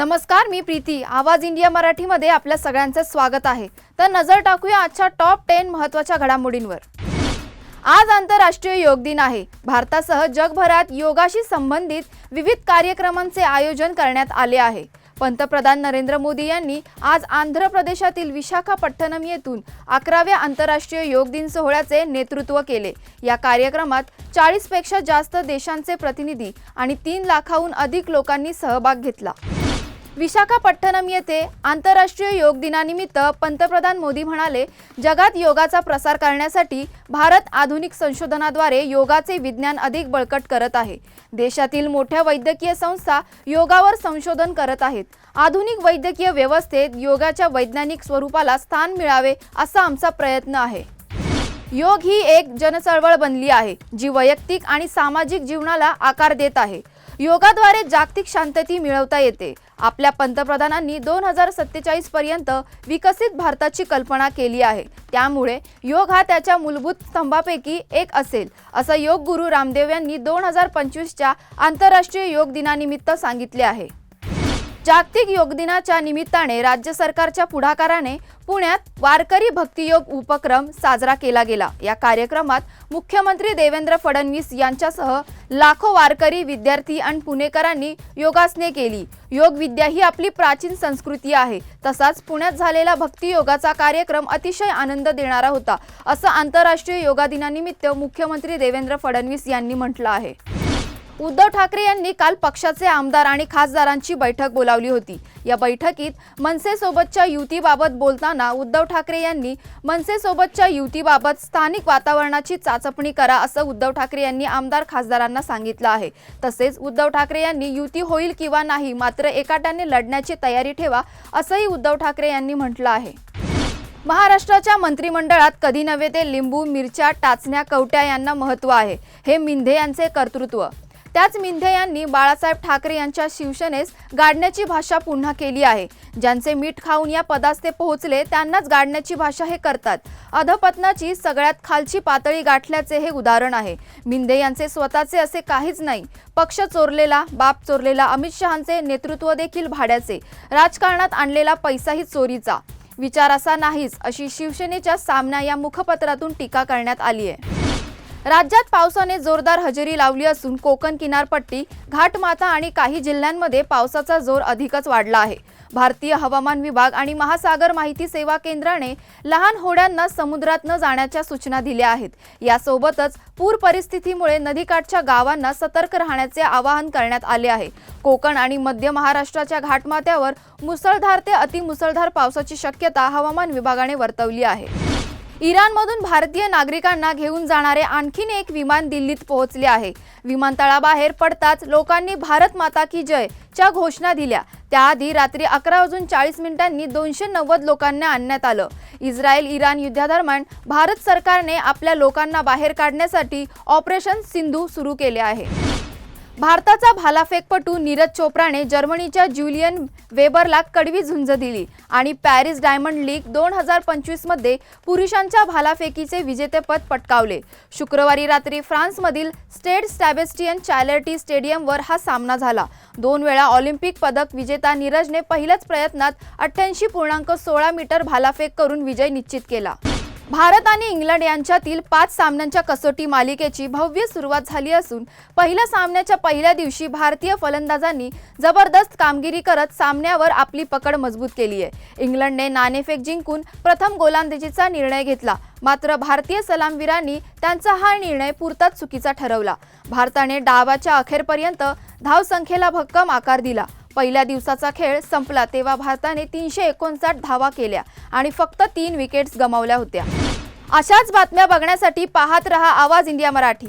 नमस्कार मी प्रीती. आवाज इंडिया मराठीमध्ये आपल्या सगळ्यांचं स्वागत आहे. तर नजर टाकूया आजच्या टॉप टेन महत्त्वाच्या घडामोडींवर. आज आंतरराष्ट्रीय योग दिन आहे. भारतासह जगभरात योगाशी संबंधित विविध कार्यक्रमांचे आयोजन करण्यात आले आहे. पंतप्रधान नरेंद्र मोदी यांनी आज आंध्र प्रदेशातील विशाखापट्टणम येथून अकराव्या आंतरराष्ट्रीय योग दिन सोहळ्याचे नेतृत्व केले. या कार्यक्रमात चाळीसपेक्षा जास्त देशांचे प्रतिनिधी आणि तीन लाखाहून अधिक लोकांनी सहभाग घेतला. विशाखापट्टणम येथे आंतरराष्ट्रीय योग दिनानिमित्त पंतप्रधान मोदी म्हणाले जगात योगाचा प्रसार करण्यासाठी भारत आधुनिक संशोधनाद्वारे योगाचे विज्ञान अधिक बळकट करत आहे. देशातील मोठ्या वैद्यकीय संस्था योगावर संशोधन करत आहेत. आधुनिक वैद्यकीय व्यवस्थेत योगाच्या वैज्ञानिक स्वरूपाला स्थान मिळावे असा आमचा प्रयत्न आहे. योग ही एक जनचळवळ बनली आहे जी वैयक्तिक आणि सामाजिक जीवनाला आकार देत आहे. योगाद्वारे जागतिक शांतती मिळवता येते. आपल्या पंतप्रधानांनी दोन हजार सत्तेचाळीस पर्यंत विकसित भारताची कल्पना केली आहे. त्यामुळे योग हा त्याच्या मूलभूत स्तंभापैकी एक असेल असं योग गुरु रामदेव यांनी दोन हजार पंचवीसच्या आंतरराष्ट्रीय योग दिनानिमित्त सांगितले आहे. जागतिक योग दिनाच्या निमित्ताने राज्य सरकारच्या पुढाकाराने पुण्यात वारकरी भक्तियोग उपक्रम साजरा केला गेला. या कार्यक्रमात मुख्यमंत्री देवेंद्र फडणवीस यांच्यासह लाखो वारकरी विद्यार्थी आणि पुणेकरांनी योगासने केली. योग विद्या ही आपली प्राचीन संस्कृती आहे. तसाच पुण्यात झालेला भक्तियोगाचा कार्यक्रम अतिशय आनंद देणारा होता असं आंतरराष्ट्रीय योगा दिनानिमित्त मुख्यमंत्री देवेंद्र फडणवीस यांनी म्हटलं आहे. उद्धव ठाकरे यांनी काल पक्षाचे आमदार आणि खासदारांची बैठक बोलावली होती. या बैठकीत मनसेसोबतच्या युतीबाबत बोलताना उद्धव ठाकरे यांनी मनसेसोबतच्या युतीबाबत स्थानिक वातावरणाची चाचपणी करा असं उद्धव ठाकरे यांनी आमदार खासदारांना सांगितलं आहे. तसेच उद्धव ठाकरे यांनी युती होईल किंवा नाही मात्र एकाट्याने लढण्याची तयारी ठेवा असंही उद्धव ठाकरे यांनी म्हटलं आहे. महाराष्ट्राच्या मंत्रिमंडळात कधी नव्हे ते लिंबू मिरच्या टाचण्या कवट्या यांना महत्त्व आहे. हे मिंधे यांचे कर्तृत्व. त्याच मिंधे यांनी बाळासाहेब ठाकरे यांच्या शिवसेनेस गाडण्याची भाषा पुन्हा केली आहे. ज्यांचे मीठ खाऊन या पदास ते पोहोचले त्यांनाच गाडण्याची भाषा हे करतात. अधपतनाची सगळ्यात खालची पातळी गाठल्याचे हे उदाहरण आहे. मिंधे यांचे स्वतःचे असे काहीच नाही. पक्ष चोरलेला बाप चोरलेला अमित शहांचे नेतृत्व देखील भाड्याचे. राजकारणात आणलेला पैसाही चोरीचा. विचार असा नाहीच अशी शिवसेनेच्या सामना या मुखपत्रातून टीका करण्यात आली आहे राज्यात पावसाने जोरदार हजेरी लावली असून कोकण किनारपट्टी घाटमाथा आणि काही जिल्ह्यांमध्ये पावसाचा जोर अधिकच वाढला आहे. भारतीय हवामान विभाग आणि महासागर माहिती सेवा केंद्राने लहान होड्यांना समुद्रात न जाण्याच्या सूचना दिल्या आहेत. यासोबतच पूर परिस्थितीमुळे नदीकाठच्या गावांना सतर्क राहण्याचे आवाहन करण्यात आले आहे. कोकण आणि मध्य महाराष्ट्राच्या घाटमाथ्यावर मुसळधार ते अतिमुसळधार पावसाची शक्यता हवामान विभागाने वर्तवली आहे. इराणमधून भारतीय नागरिकांना घेऊन जाणारे आणखीन एक विमान दिल्लीत पोहोचले आहे. विमानतळाबाहेर पडताच लोकांनी भारत माता की जय च्या घोषणा दिल्या. त्याआधी रात्री अकरा वाजून चाळीस मिनिटांनी दोनशे नव्वद लोकांना आणण्यात आलं. इस्रायल इराण युद्धादरम्यान भारत सरकारने आपल्या लोकांना बाहेर काढण्यासाठी ऑपरेशन सिंधू सुरू केले आहे. भारताचा भालाफेकपटू नीरज चोप्राने जर्मनीच्या ज्युलियन वेबरला कडवी झुंज दिली आणि पॅरिस डायमंड लीग दोन हजार पंचवीसमध्ये पुरुषांच्या भालाफेकीचे विजेतेपद पटकावले. शुक्रवारी रात्री फ्रान्समधील स्टेट स्टॅबेस्टियन चॅलेटी स्टेडियमवर हा सामना झाला. दोन वेळा ऑलिम्पिक पदक विजेता नीरजने पहिल्याच प्रयत्नात अठ्ठ्याऐंशी पूर्णांक सोळा मीटर भालाफेक करून विजय निश्चित केला. भारत आणि इंग्लंड यांच्यातील पाच सामन्यांच्या कसोटी मालिकेची भव्य सुरुवात झाली असून पहिल्या सामन्याच्या पहिल्या दिवशी भारतीय फलंदाजांनी जबरदस्त कामगिरी करत सामन्यावर आपली पकड मजबूत केली आहे. इंग्लंडने नाणेफेक जिंकून प्रथम गोलंदाजीचा निर्णय घेतला. मात्र भारतीय सलामवीरांनी त्यांचा हा निर्णय पुरताच चुकीचा ठरवला. भारताने डावाच्या अखेरपर्यंत धावसंख्येला भक्कम आकार दिला. पहिल्या दिवसाचा खेळ संपला तेव्हा भारताने तीनशे एकोणसाठ धावा केल्या आणि फक्त तीन विकेट्स गमावल्या होत्या. अशाच बातम्या बघण्यासाठी पाहत रहा आवाज इंडिया मराठी.